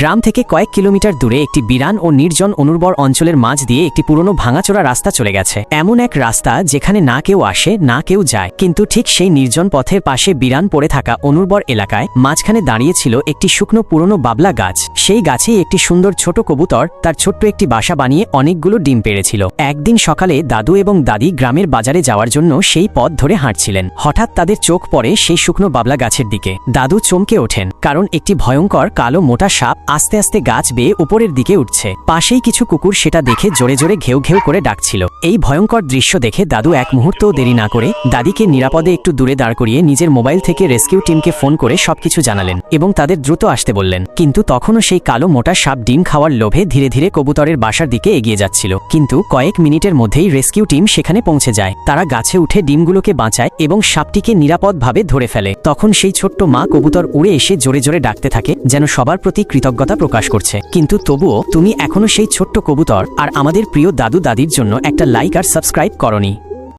গ্রাম থেকে কয়েক কিলোমিটার দূরে একটি বিরান ও নির্জন অনুর্বর অঞ্চলের মাঝ দিয়ে একটি পুরনো ভাঙাচোরা রাস্তা চলে গেছে। এমন এক রাস্তা যেখানে না কেউ আসে, না কেউ যায়। কিন্তু ঠিক সেই নির্জন পথের পাশে বিরান পড়ে থাকা অনুর্বর এলাকায় মাঝখানে দাঁড়িয়েছিল একটি শুকনো পুরনো বাবলা গাছ। সেই গাছেই একটি সুন্দর ছোট কবুতর তার ছোট্ট একটি বাসা বানিয়ে অনেকগুলো ডিম পেড়েছিল। একদিন সকালে দাদু এবং দাদি গ্রামের বাজারে যাওয়ার জন্য সেই পথ ধরে হাঁটছিলেন। হঠাৎ তাদের চোখ পড়ে সেই শুকনো বাবলা গাছের দিকে। দাদু চমকে ওঠেন, কারণ একটি ভয়ঙ্কর কালো মোটা সাপ আস্তে আস্তে গাছ বেয়ে উপরের দিকে উঠছে। পাশেই কিছু কুকুর সেটা দেখে জোরে জোরে ঘেউ ঘেউ করে ডাকছিল। এই ভয়ঙ্কর দৃশ্য দেখে দাদু এক মুহূর্তও দেরি না করে দাদিকে নিরাপদে একটু দূরে দাঁড় করিয়ে নিজের মোবাইল থেকে রেস্কিউ টিমকে ফোন করে সবকিছু জানালেন এবং তাদের দ্রুত আসতে বললেন। কিন্তু তখনও সেই কালো মোটা সাপ ডিম খাওয়ার লোভে ধীরে ধীরে কবুতরের বাসার দিকে এগিয়ে যাচ্ছিল। কিন্তু কয়েক মিনিটের মধ্যেই রেস্কিউ টিম সেখানে পৌঁছে যায়। তারা গাছে উঠে ডিমগুলোকে বাঁচায় এবং সাপটিকে নিরাপদভাবে ধরে ফেলে। তখন সেই ছোট্ট মা কবুতর উড়ে এসে জোরে জোরে ডাকতে থাকে, যেন সবার প্রতি কৃতজ্ঞতা প্রকাশ করছে। কিন্তু তবুও তুমি এখনও সেই ছোট্ট কবুতর আর আমাদের প্রিয় দাদু দাদির জন্য একটা লাইক আর সাবস্ক্রাইব করনি।